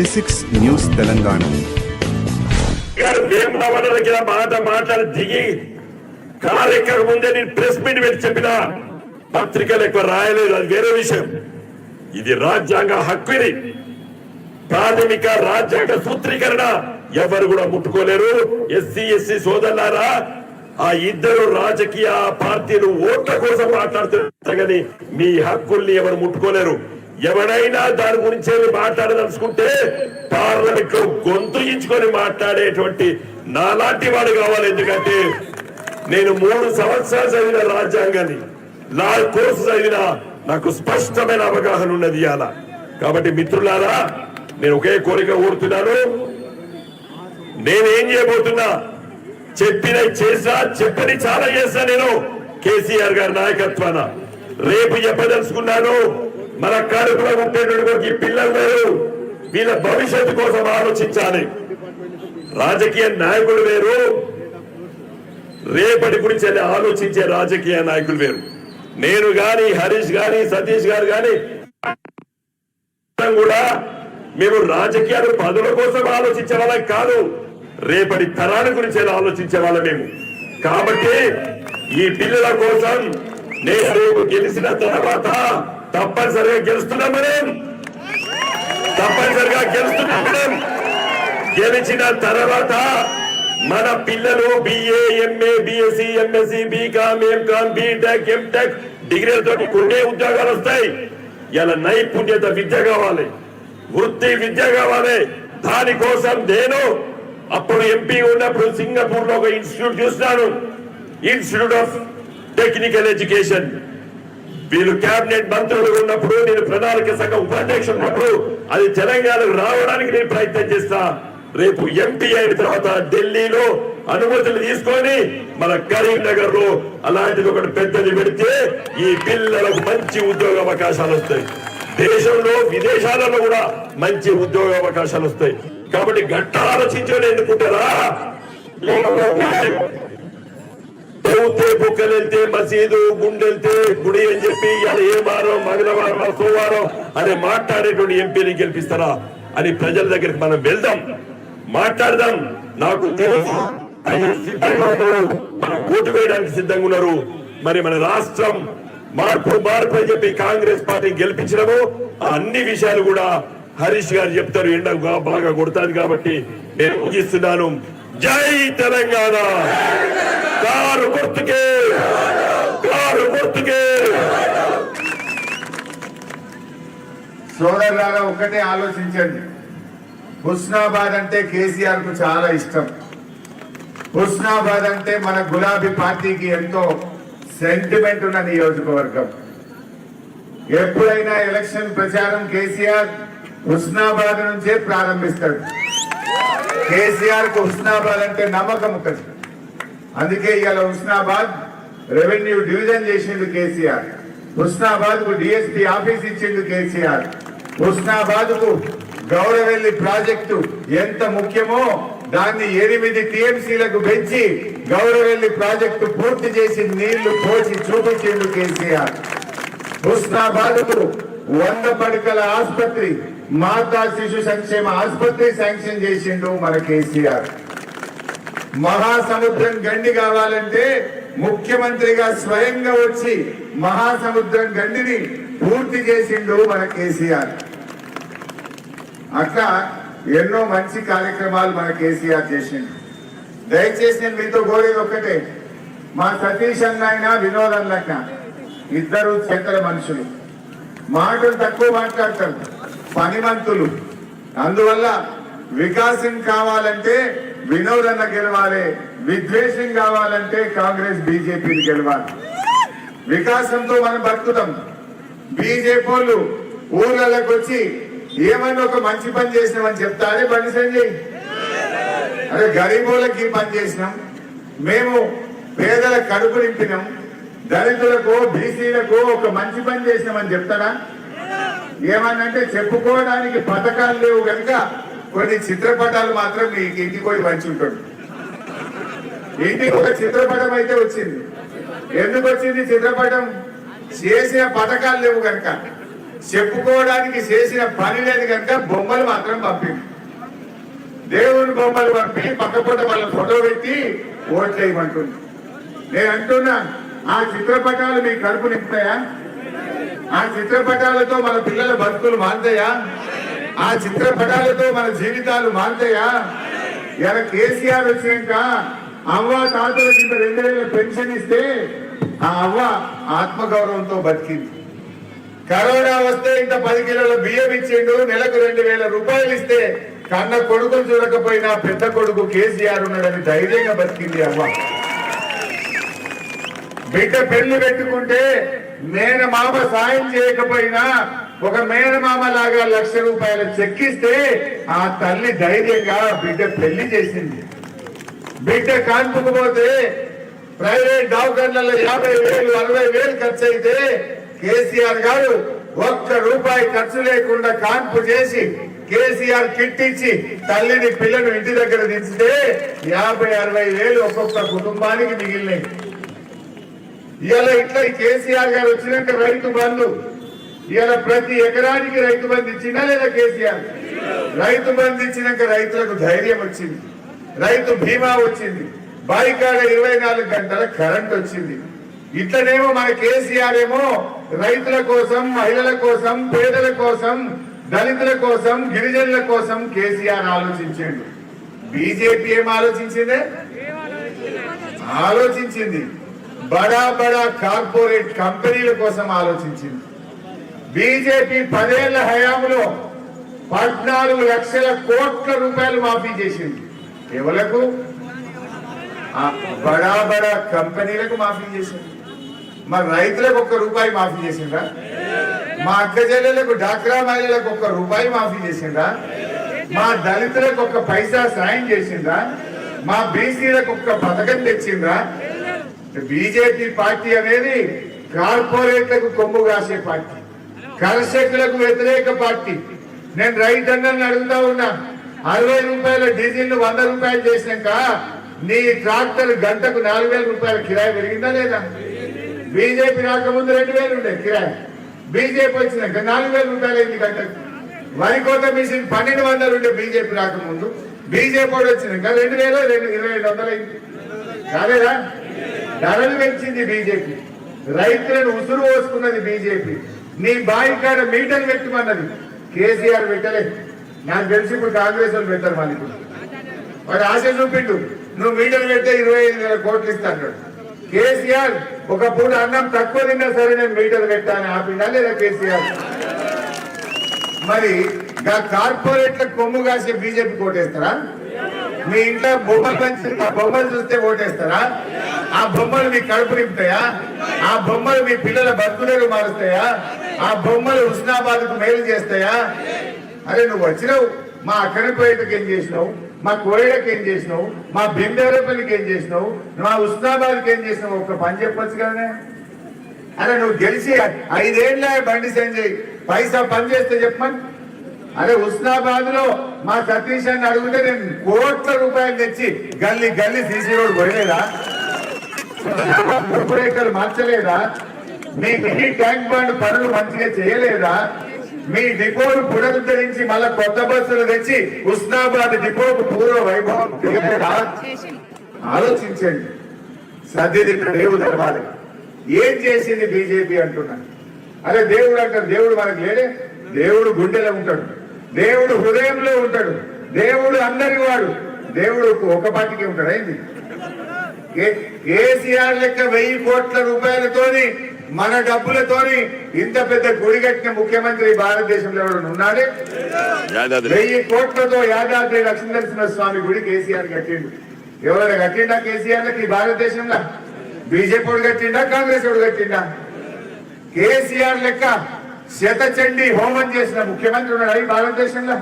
జెసిక్స్ news Telangana దగ్గర మాట మాట్లాడి దిగి ముందే నేను ప్రెస్ మీట్ పెట్టి చెప్పిన పత్రికలు ఎక్కువ రాయలేదు. అది వేరే విషయం. ఇది రాజ్యాంగ హక్కు ఇది ప్రాథమిక రాజ్యాంగ సూత్రీకరణ. ఎవరు కూడా ముట్టుకోలేరు. ఎస్సీ ఎస్సీ సోదరులారా ఆ ఇద్దరు రాజకీయ పార్టీలు ఓట్ల కోసం మాట్లాడుతున్నారు మీ హక్కుల్ని ఎవరు ముట్టుకోలేరు. ఎవడైనా దాని గురించి మాట్లాడదలుచుకుంటే పార్లమెంట్లో గొంతు ఇచ్చుకొని మాట్లాడేటువంటి నాలాంటి వాడు కావాలి. ఎందుకంటే నేను మూడు సంవత్సరాలు చదివిన రాజ్యాంగాన్ని నా కోర్సు చదివిన నాకు స్పష్టమైన అవగాహన ఉన్నది ఇవాళ. కాబట్టి మిత్రులారా నేను ఒకే కోరిక కోరుతున్నాను. నేనేం చేయబోతున్నా? చెప్పిన చేసా చెప్పని చాలా చేస్తా నేను. కేసీఆర్ గారి నాయకత్వాన. రేపు చెప్పదలుచుకున్నాను. మన కడుపులో ఉండేటటువంటి ఈ పిల్లలు వేరు వీళ్ళ భవిష్యత్తు కోసం ఆలోచించాలి. రాజకీయ నాయకులు వేరు. రేపటి గురించి అని ఆలోచించే రాజకీయ నాయకులు వేరు. నేను గాని హరీష్ గాని సతీష్ గారు గాని కూడా మేము రాజకీయాలు పదుల కోసం ఆలోచించే వాళ్ళం కాదు. రేపటి తరాన్ని గురించి ఆలోచించే వాళ్ళం మేము. కాబట్టి ఈ పిల్లల కోసం నేను రేపు గెలిచిన తర్వాత తప్పనిసరిగా గెలుస్తున్నాం మనం. తప్పనిసరిగా గెలుస్తున్నాం మనం. గెలిచిన తర్వాత మన పిల్లలు BA MA BSc MSc BCom MCom BTech MTech డిగ్రీలతో కొన్ని ఉద్యోగాలు వస్తాయి. ఇలా నైపుణ్యత విద్య కావాలి. వృత్తి విద్య కావాలి. దానికోసం నేను అప్పుడు ఎంపీ ఉన్నప్పుడు సింగపూర్లో ఒక ఇన్స్టిట్యూట్ చూసినాను. Institute of technical education. వీళ్ళు కేబినెట్ మంత్రులు ఉన్నప్పుడు నేను ప్రణాళిక సంఘం ఉపాధ్యక్షుడు ఉన్నప్పుడు అది తెలంగాణకు రావడానికి నేను ప్రయత్నం చేస్తా. రేపు ఎంపీ అయిన తర్వాత ఢిల్లీలో అనుమతులు తీసుకొని మన కరీంనగర్లో అలాంటిది ఒకటి పెద్దది పెడితే ఈ పిల్లలకు మంచి ఉద్యోగ అవకాశాలు వస్తాయి. దేశంలో విదేశాలలో కూడా మంచి ఉద్యోగ అవకాశాలు వస్తాయి. కాబట్టి గట్ట ఆలోచించని ఎన్నుకుంటారా బుక్కలు వెళ్తే మసీదు గుండె వెళ్తే గుడి అని చెప్పి ఇవాళ ఏ వారం మంగళవారం సోమవారం అని మాట్లాడేటువంటి ఎంపీని గెలిపిస్తారా అని ప్రజల దగ్గరికి మనం వెళ్దాం. మాట్లాడదాం. నాకు తెలుసు. మనం ఓటు వేయడానికి సిద్ధంగా ఉన్నారు. మరి మన రాష్ట్రం మార్పు మార్పు అని చెప్పి కాంగ్రెస్ పార్టీ గెలిపించడము ఆ అన్ని విషయాలు కూడా హరీష్ గారు చెప్తారు. ఎండ బాగా కొడతాది కాబట్టి నేను ముగిస్తున్నాను. జై తెలంగాణ! కారు గుర్తుకే. కారు గుర్తుకే. సోదరులారా ఒకటే ఆలోచించండి. హుస్నాబాద్ అంటే కేసీఆర్కు చాలా ఇష్టం. హుస్నాబాద్ అంటే మన గులాబీ పార్టీకి ఎంతో సెంటిమెంట్ ఉన్న నియోజకవర్గం. ఎప్పుడైనా ఎలక్షన్ ప్రచారం కేసీఆర్ హుస్నాబాద్ నుంచే ప్రారంభిస్తాడు. కేసీఆర్కు హుస్నాబాద్ అంటే నమ్మకం ఒకటి. అందుకే ఇవాళ హుస్నాబాద్ రెవెన్యూ డివిజన్ చేసిండు కేసీఆర్. హుస్నాబాద్కు డిఎస్పీ ఆఫీస్ ఇచ్చిండు కేసీఆర్. హుస్నాబాద్కు గౌరవెల్లి ప్రాజెక్టు ఎంత ముఖ్యమో దాన్ని ఎనిమిది టీఎంసీలకు పెంచి గౌరవెల్లి ప్రాజెక్టు పూర్తి చేసి నీళ్ళు పోసి చూపించిండు కేసీఆర్. హుస్నాబాద్కు వంద పడకల ఆసుపత్రి మాతా శిశు సంక్షేమ ఆసుపత్రి శాంక్షన్ చేసిండు మన కేసీఆర్. మహాసముద్రం గండి కావాలంటే ముఖ్యమంత్రిగా స్వయంగా వచ్చి మహాసముద్రం గండిని పూర్తి చేసిండు మన కేసీఆర్. అట్లా ఎన్నో మంచి కార్యక్రమాలు మన కేసీఆర్ చేసిండు. దయచేసి నేను మీతో కోరేది ఒక్కటే మా సతీష్ అన్న అయినా వినోద్ అన్న ఇద్దరు చేతల మనుషులు. మాటలు తక్కువ మాట్లాడతారు పనిమంతులు. అందువల్ల వికాసం కావాలంటే వినోదన్న గెలవాలి విద్వేషం కావాలంటే కాంగ్రెస్ బీజేపీని గెలవాలి. వికాసంతో మనం బతుకుతాం. బీజేపీ వాళ్ళు ఊర్లలోకి వచ్చి ఏమైనా ఒక మంచి పని చేసినామని చెప్తారే బండి సంజయ్? అదే గరీబులకి పని చేసినాం. మేము పేదల కడుపు నింపినాం. దళితులకు బీసీలకు ఒక మంచి పని చేసినామని చెప్తారా? ఏమన్నంటే చెప్పుకోవడానికి పథకాలు లేవు కనుక కొన్ని చిత్రపటాలు మాత్రం మీకు ఇంటికి పోయి మంచి ఉంటాడు. ఇంటికి ఒక చిత్రపటం అయితే వచ్చింది. ఎందుకు వచ్చింది చిత్రపటం? చేసిన పథకాలు లేవు కనుక. చెప్పుకోవడానికి చేసిన పని లేదు కనుక బొమ్మలు మాత్రం పంపింది దేవుని బొమ్మలు పంపి పక్క పూట వాళ్ళ ఫోటో పెట్టి ఓట్లు వేయమంటుంది నేను అంటున్నా ఆ చిత్రపటాలు మీ కడుపు నింపుతాయా? ఆ చిత్రపటాలతో మన పిల్లల బతుకులు మారుతాయా? ఆ చిత్రపటాలతో మన జీవితాలు మారుతాయా? ఇలా కేసీఆర్ వచ్చినాక అవ్వ తాతలకి ఇంత రెండు వేల పెన్షన్ ఇస్తే ఆ అవ్వ ఆత్మగౌరవంతో బతికింది. కరోనా వస్తే ఇంత పది కిలోల బియ్యం ఇచ్చిండు నెలకు రెండు వేల రూపాయలు ఇస్తే కన్న కొడుకులు చూడకపోయినా పెద్ద కొడుకు కేసీఆర్ ఉన్నాడని ధైర్యంగా బతికింది అవ్వ. బిడ్డ పెళ్ళి పెట్టుకుంటే నేను మామ సాయం చేయకపోయినా ఒక మేనమామ లాగా లక్ష రూపాయలు చెక్కిస్తే ఆ తల్లి ధైర్యంగా బిడ్డ పెళ్ళి చేసింది. బిడ్డ కాన్పుకుపోతే ప్రైవేట్ డాక్టర్లలో యాభై వేలు అరవై వేలు ఖర్చు అయితే కేసీఆర్ గారు ఒక్క రూపాయి ఖర్చు లేకుండా కాన్పు చేసి కేసీఆర్ కిట్ ఇచ్చి తల్లిని పిల్లను ఇంటి దగ్గర దించితే యాభై అరవై వేలు ఒక్కొక్క కుటుంబానికి మిగిలినాయి. ఇలా ఇట్లా కేసీఆర్ గారు వచ్చినాక రైతు బంధు ఇవాళ ప్రతి ఎకరానికి రైతు బంధు ఇచ్చినా లేదా కేసీఆర్? రైతు బంధు ఇచ్చినాక రైతులకు ధైర్యం వచ్చింది. రైతు బీమా వచ్చింది. బాయికాడ ఇరవై నాలుగు గంటల కరెంట్ వచ్చింది. ఇట్లనేమో మన కేసీఆర్ ఏమో రైతుల కోసం మహిళల కోసం పేదల కోసం దళితుల కోసం గిరిజనుల కోసం కేసీఆర్ ఆలోచించాడు. బీజేపీ ఏం ఆలోచించిందే? ఆలోచించింది. బడా బడా కార్పొరేట్ కంపెనీల కోసం ఆలోచించింది. బీజేపీ పదేళ్ళ హయాంలో పద్నాలుగు లక్షల కోట్ల రూపాయలు మాఫీ చేసింది. ఎవలకు? బడా బడా కంపెనీలకు మాఫీ చేసింది. మా రైతులకు ఒక్క రూపాయి మాఫీ చేసిండ్రా మా అక్క చెల్లెలకు డాక్రా మహిళలకు ఒక్క రూపాయి మాఫీ చేసిండ్రా మా దళితులకు ఒక్క పైసా సాయం చేసిండ్రా మా బీసీలకు ఒక్క పథకం తెచ్చిండ్రా బీజేపీ పార్టీ అనేది కార్పొరేట్లకు కొమ్ము కాసే పార్టీ. కర్షకులకు వ్యతిరేక పార్టీ. నేను రైతు రైతన్నల్ని అడుగుతా ఉన్నా అరవై రూపాయల డీజిల్ను వంద రూపాయలు చేసినాక నీ ట్రాక్టర్ గంటకు నాలుగు వేల రూపాయల కిరాయి పెరిగిందా లేదా? బీజేపీ రాకముందు రెండు వేలు ఉండే కిరాయి. బీజేపీ వచ్చినాక నాలుగు వేల రూపాయలు అయింది గంటకు. వరి కోత మిషన్ పన్నెండు వందలు ఉండే బీజేపీ రాకముందు బీజేపీ వచ్చినాక రెండు వేల రెండు ఇరవై ఐదు వందలు అయింది. కాలేదా ధరలు పెంచింది బీజేపీ. రైతులను ఉసురు పోసుకున్నది బీజేపీ. నీ బావి కాడ మీటర్ పెట్టమన్నది కేసీఆర్ పెట్టలేదు నాకు తెలిసి ఇప్పుడు కాంగ్రెస్ వాళ్ళు పెట్టారు మన ఇప్పుడు. వాడు ఆశ చూపిండు. నువ్వు మీటర్ పెడితే ఇరవై ఐదు వేల కోట్లు ఇస్తాడు కేసీఆర్ ఒక పూట అన్నం తక్కువ తిన్నా సరే నేను మీటర్ పెట్టాను ఆపిండా లేదా కేసీఆర్? మరి కార్పొరేట్ల కొమ్ము కాసే బీజేపీ కోటేస్తారా? మీ ఇంట్లో బొమ్మలు పెంచి ఆ బొమ్మలు చూస్తే ఓటేస్తారా? ఆ బొమ్మలు మీ కడుపు నింపుతాయా? ఆ బొమ్మలు మీ పిల్లల బతుకులకు మారుస్తాయా? ఆ బొమ్మలు హుస్నాబాద్కు మేలు చేస్తాయా? అరే నువ్వు వచ్చినావు. మా అక్కనపేటకి ఏం చేసినావు? మా కోయడకి ఏం చేసినావు? మా భీమదేవరపల్లికి ఏం చేసినావు? మా హుస్నాబాద్కి ఏం చేసినావు? ఒక్క పని చెప్పొచ్చు కదనే? అరే నువ్వు గెలిచి ఐదేళ్ళ బండి సంజయ్ పైసా పని చేస్తే చెప్పమని. అరే హుస్నాబాద్లో మా సతీష్ అని అడిగితే నేను కోట్ల రూపాయలు తెచ్చి గల్లీ గల్లీ సీసీ రోడ్ పోయలేదా కార్పొరేటర్లు మార్చలేదా? మీ ట్యాంక్ బండ్ పనులు మంచిగా చేయలేదా? మీ డిపోను పునరుద్ధరించి మళ్ళా కొత్త బస్సులు తెచ్చి హుస్నాబాద్ డిపోకు పూర్వ వైభవం ఆలోచించండి. సర్దిది దేవుడు ఏం చేసింది బీజేపీ అంటున్నాను అరే దేవుడు అంటారు దేవుడు మనకు లేడే దేవుడు గుండెలో ఉంటాడు. దేవుడు హృదయంలో ఉంటాడు. దేవుడు అందరి వాడు. దేవుడు ఒక పాటికి ఉంటాడు కే- కేసీఆర్ లెక్క వెయ్యి కోట్ల రూపాయలతోని మన డబ్బులతోని ఇంత పెద్ద గుడి కట్టిన ముఖ్యమంత్రి భారతదేశంలో ఎవరు ఉన్నాడే? వెయ్యి కోట్లతో యాదాద్రి లక్ష్మీనరసింహ స్వామి గుడి కేసీఆర్ కట్టిండు. ఎవరైనా కట్టిండా కేసీఆర్ లకి భారతదేశంలో? బీజేపీ కట్టిండా కాంగ్రెస్ కట్టిండా? కేసీఆర్ లెక్క శతచండి హోమం చేసిన ముఖ్యమంత్రి ఉన్నాడు భారతదేశంలో.